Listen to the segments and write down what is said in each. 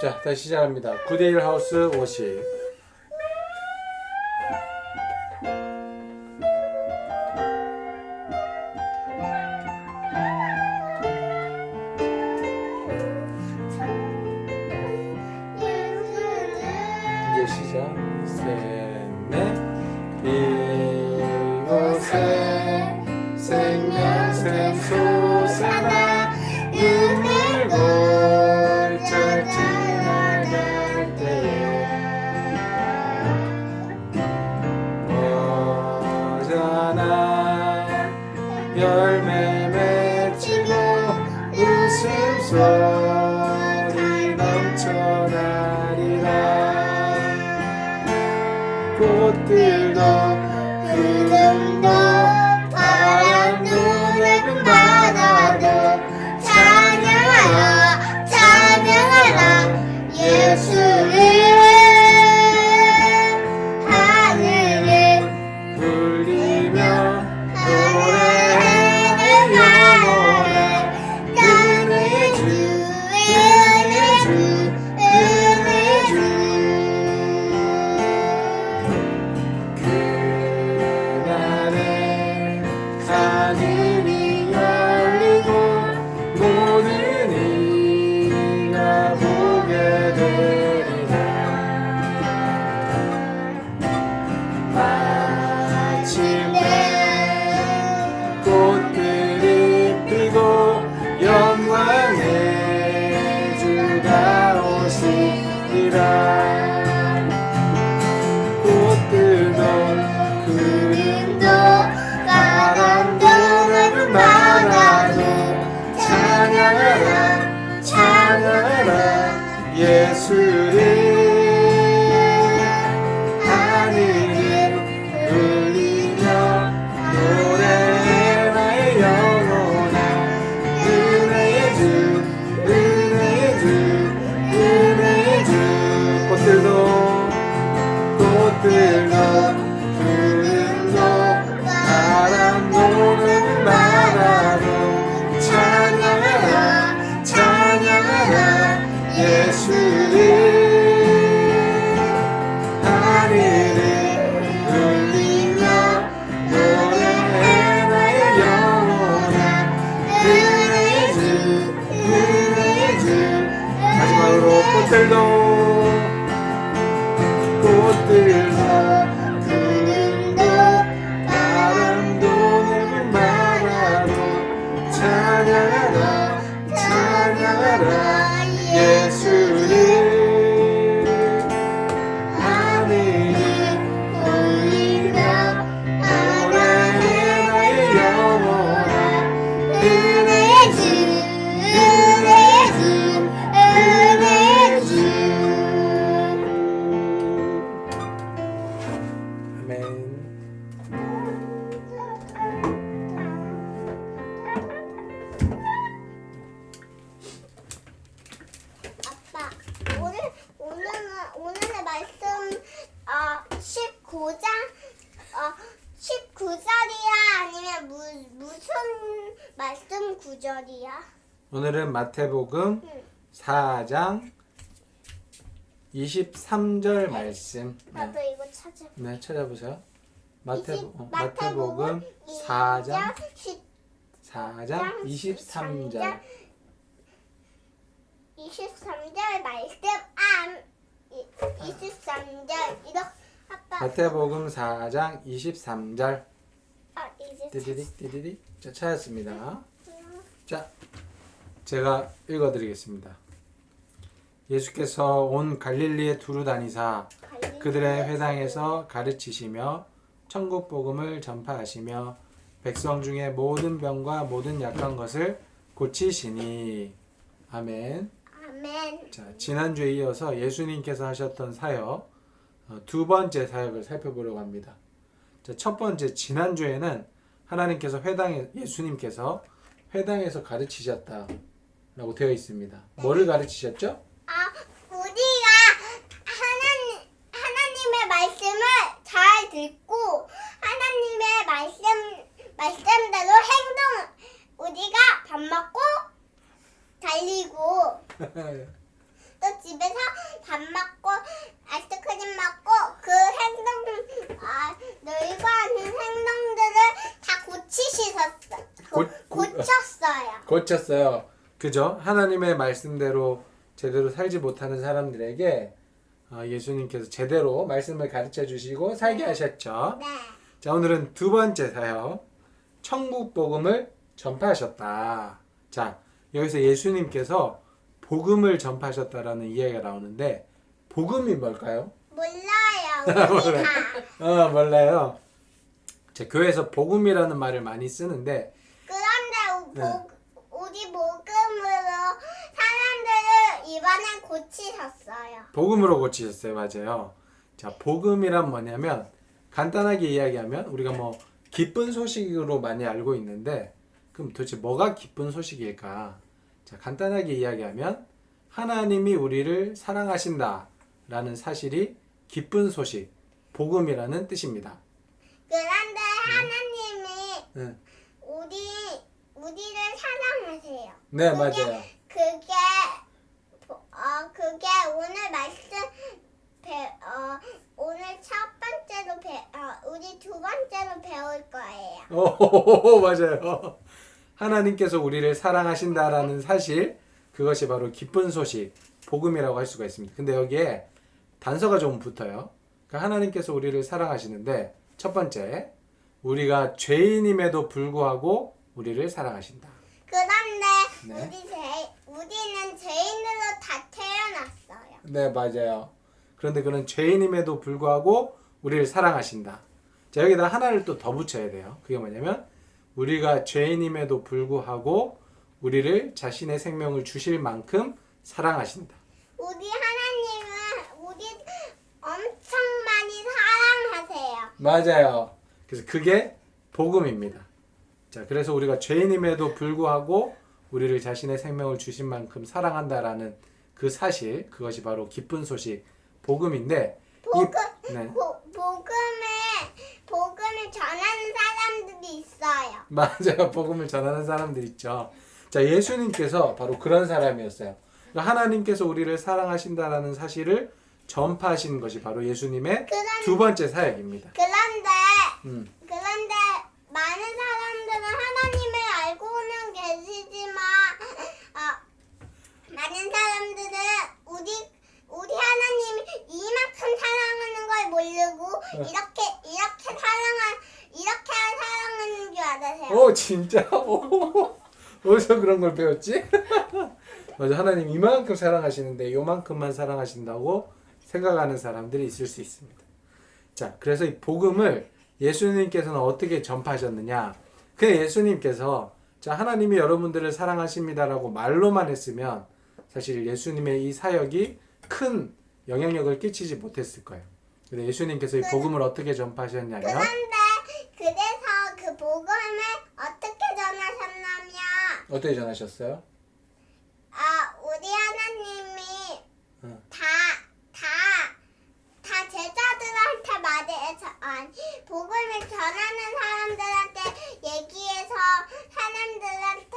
자, 다시 시작합니다. 9대1 하우스 50. 이 Jesus. 예 꽃들도 꽃들도 구절이야? 오늘은 마태복음 응. 4장 23절 말씀. 나도 이거 찾아. 네 찾아보세요. 마태, 이십- 어, 마태복음 4장 10 4장 23절. 23절. 말씀 안 23절 이렇게 아빠. 마태복음 4장 23절. 아 이제 띠디디 띠디디. 자 찾았습니다 자 제가 읽어드리겠습니다 예수께서 온 갈릴리에 두루 다니사 그들의 회당에서 가르치시며 천국 복음을 전파하시며 백성 중에 모든 병과 모든 약한 것을 고치시니 아멘. 아멘 자 지난주에 이어서 예수님께서 하셨던 사역 어, 두 번째 사역을 살펴보려고 합니다. 자, 첫 번째 지난주에는 하나님께서 회당에 예수님께서 회당에서 가르치셨다 라고 되어 있습니다. 뭐를 가르치셨죠? 아 우리가 하나님 하나님의 말씀을 잘 듣고 하나님의 말씀 말씀대로 행동 우리가 밥 먹고 달리고 또 집에서 밥 먹고 아이스크림 먹고 그 행동 아 너희가 하는 행동들을 다 고치시셨어. 고, 고- 고- 고쳤어요. 고쳤어요. 그죠? 하나님의 말씀대로 제대로 살지 못하는 사람들에게 어, 예수님께서 제대로 말씀을 가르쳐 주시고 살게 하셨죠. 네. 자, 오늘은 두 번째 사역. 천국 복음을 전파하셨다. 자, 여기서 예수님께서 복음을 전파하셨다라는 이야기가 나오는데 복음이 뭘까요? 몰라요. 우리 몰라요. 다. 어, 몰라요. 자, 교회에서 복음이라는 말을 많이 쓰는데 그런데 우- 네. 복- 우리 복음으로 사람들을 이번에 고치셨어요. 복음으로 고치셨어요. 맞아요. 자, 복음이란 뭐냐면 간단하게 이야기하면 우리가 뭐 기쁜 소식으로 많이 알고 있는데 그럼 도대체 뭐가 기쁜 소식일까? 자, 간단하게 이야기하면 하나님이 우리를 사랑하신다라는 사실이 기쁜 소식, 복음이라는 뜻입니다. 그런데 하나님이 네, 우리 우리를 사랑하세요. 네 그게- 맞아요. 그게 보- 어 그게 오늘 말씀 배, 어 오늘 첫 번째로 배, 어 우리 두 번째로 배울 거예요. 오, 맞아요. 하나님께서 우리를 사랑하신다라는 사실, 그것이 바로 기쁜 소식, 복음이라고 할 수가 있습니다. 근데 여기에 단서가 좀 붙어요. 그러니까 하나님께서 우리를 사랑하시는데, 첫 번째, 우리가 죄인임에도 불구하고 우리를 사랑하신다. 그런데 네. 우리 죄 우리는 죄인으로 다 태어났어요. 네, 맞아요. 그런데 그는 죄인임에도 불구하고 우리를 사랑하신다. 자, 여기다 하나를 또 더 붙여야 돼요. 그게 뭐냐면, 우리가 죄인임에도 불구하고 우리를 자신의 생명을 주실 만큼 사랑하신다. 우리 하나님은 우리 엄청 많이 사랑하세요. 맞아요. 그래서 그게 복음입니다. 자, 그래서 우리가 죄인임에도 불구하고 우리를 자신의 생명을 주신 만큼 사랑한다라는 그 사실, 그것이 바로 기쁜 소식, 복음인데, 복음 이, 네. 보, 복음에 복음을 전하는 사람들이 있어요. 맞아요. 복음을 전하는 사람들 있죠. 자, 예수님께서 바로 그런 사람이었어요. 그러니까 하나님께서 우리를 사랑하신다라는 사실을 전파하신 것이 바로 예수님의 그런 두 번째 사역입니다. 그런데 음. 그런데 많은 사람들은 하나님을 알고는 계시지만 어, 많은 사람들은 우리 우리 하나님이 이만큼 사랑하는 걸 모르고 이렇게 이렇게 사랑한 이렇게 사랑하는 줄 알아세요. 오, 진짜? 오, 어디서 그런 걸 배웠지? 맞아. 하나님 이만큼 사랑하시는데 요만큼만 사랑하신다고 생각하는 사람들이 있을 수 있습니다. 자, 그래서 이 복음을 예수님께서는 어떻게 전파하셨느냐? 그냥 예수님께서 자, 하나님이 여러분들을 사랑하십니다라고 말로만 했으면 사실 예수님의 이 사역이 큰 영향력을 끼치지 못했을 거예요. 근데 예수님께서 이 복음을 어떻게 전파하셨냐면 그런데 그래서 그 복음을 어떻게 전하셨냐면 어떻게 전하셨어요? 아 우리 하나님이 응. 다 다 다 제자들한테 말해서 아니 복음을 전하는 사람들한테 얘기해서 사람들한테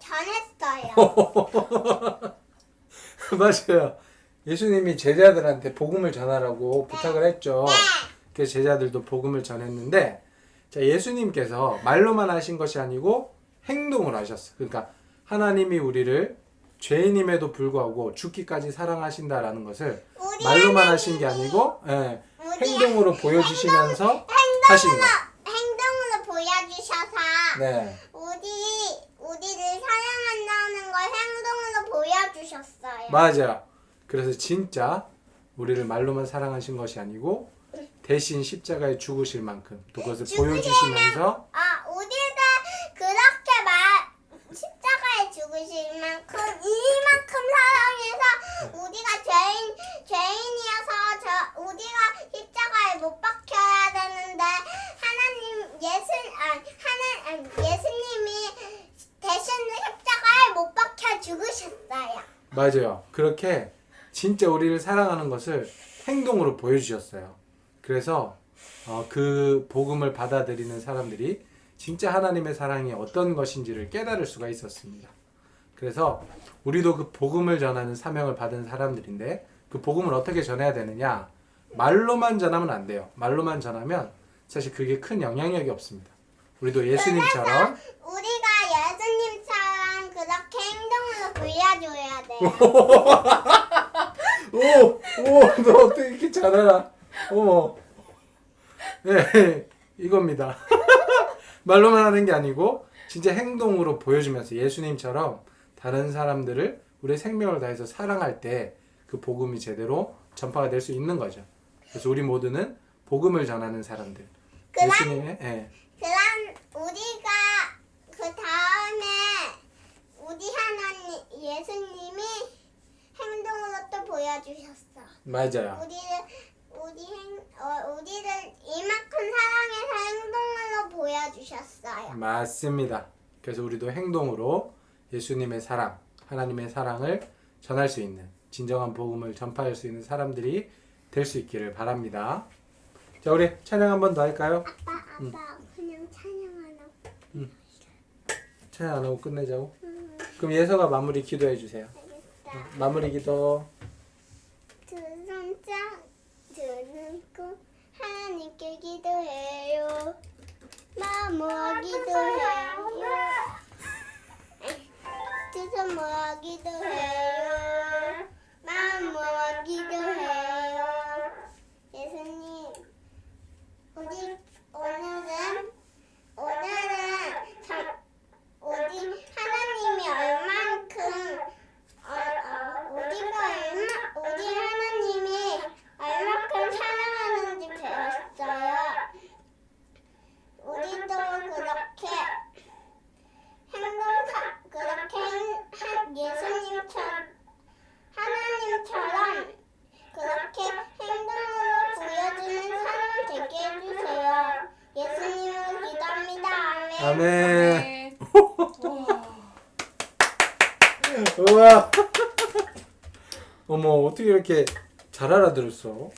전했어요. 맞아요. 예수님이 제자들한테 복음을 전하라고 부탁을 했죠. 네. 그래서 제자들도 복음을 전했는데, 자, 예수님께서 말로만 하신 것이 아니고 행동을 하셨어. 그러니까 하나님이 우리를 죄인임에도 불구하고 죽기까지 사랑하신다라는 것을 말로만 하신 게 아니고 예, 행동으로 보여주시면서 하신 거. 행동으로 보여주셔서 네, 우리 우리를 사랑한다는 걸 행동으로 보여주셨어요. 맞아요. 그래서 진짜 우리를 말로만 사랑하신 것이 아니고 대신 십자가에 죽으실 만큼 또 그것을 보여주시면서 아, 우리가 그렇게 말 십자가에 죽으실 만큼 이만큼 사랑해서 우리가 죄인 죄인이어서 저 우리가 십자가에 못 박혀야 되는데 하나님 예수 아 하나 아, 예수님이 대신 십자가에 못 박혀 죽으셨어요. 맞아요. 그렇게 진짜 우리를 사랑하는 것을 행동으로 보여주셨어요. 그래서 어, 그 복음을 받아들이는 사람들이 진짜 하나님의 사랑이 어떤 것인지를 깨달을 수가 있었습니다. 그래서 우리도 그 복음을 전하는 사명을 받은 사람들인데 그 복음을 어떻게 전해야 되느냐? 말로만 전하면 안 돼요. 말로만 전하면 사실 그게 큰 영향력이 없습니다. 우리도 예수님처럼 우리가 예수님처럼 그렇게 행동으로 보여줘야. 오, 오, 너 어떻게 이렇게 잘 알아? 어머. 네, 이겁니다. 말로만 하는 게 아니고 진짜 행동으로 보여주면서 예수님처럼 다른 사람들을 우리의 생명을 다해서 사랑할 때 그 복음이 제대로 전파가 될 수 있는 거죠. 그래서 우리 모두는 복음을 전하는 사람들. 그럼- 예수님의 예. 그럼 우리가 그 다음에 우리 하나님 또 보여주셨어. 맞아요. 우리를 우리 행 어, 우리를 이만큼 사랑해서 행동으로 보여주셨어요. 맞습니다. 그래서 우리도 행동으로 예수님의 사랑, 하나님의 사랑을 전할 수 있는 진정한 복음을 전파할 수 있는 사람들이 될 수 있기를 바랍니다. 자, 우리 찬양 한 번 더 할까요? 아빠 아빠 그냥 찬양하나. 찬양 안 하고 끝내자고. 그럼 예서가 마무리 기도해 주세요. 알겠다. 마무리 기도. 두 손짝 두눈고 하나님께 기도해요. 마음 모아 기도해요. 두 손 모아 기도해요. 마음 모아 기도해요. 예수님, 우리 오늘은 참 우리 하나님이 얼만큼 어, 어, 우리가 얼마 우리 하나님이 얼마큼 사랑하는지 배웠어요. 우리도 그렇게 행동사 그렇게 행- 한 예수님처럼 하나님처럼 그렇게 행동으로 보여주는 사람 되게 해주세요. 예수님을 기도합니다. 아멘. 우와. 어머, 어떻게 이렇게 잘 알아들었어?